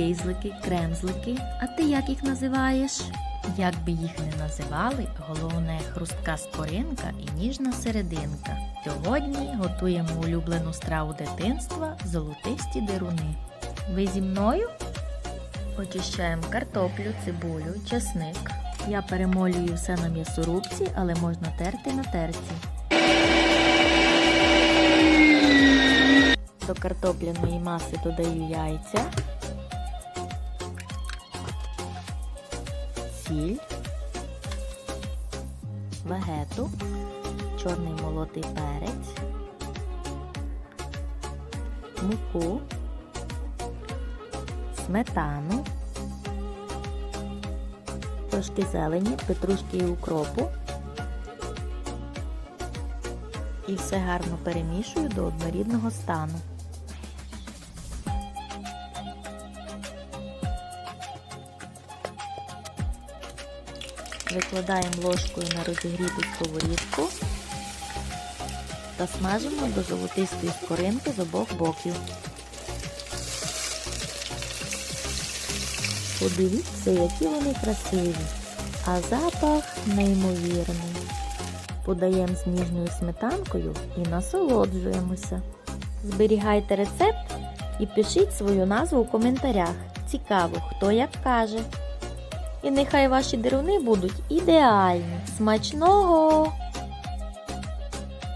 кейзлики, кремзлики. А ти як їх називаєш? Як би їх не називали, головне хрустка скоринка і ніжна серединка. Сьогодні готуємо улюблену страву дитинства золотисті деруни. Ви зі мною? Очищаємо картоплю, цибулю, чесник. Я перемолюю все на м'ясорубці, але можна терти на терці. До картопляної маси додаю яйця, сіль, вегету, чорний молотий перець, муку, сметану, трошки зелені, петрушки і укропу. І все гарно перемішую до однорідного стану. Викладаємо ложкою на розігріту сковорідку та смажимо до золотистої скоринки з обох боків. Подивіться, які вони красиві, а запах неймовірний. Подаємо з ніжною сметанкою і насолоджуємося. Зберігайте рецепт і пишіть свою назву в коментарях. Цікаво, хто як каже. І нехай ваші деруни будуть ідеальні. Смачного!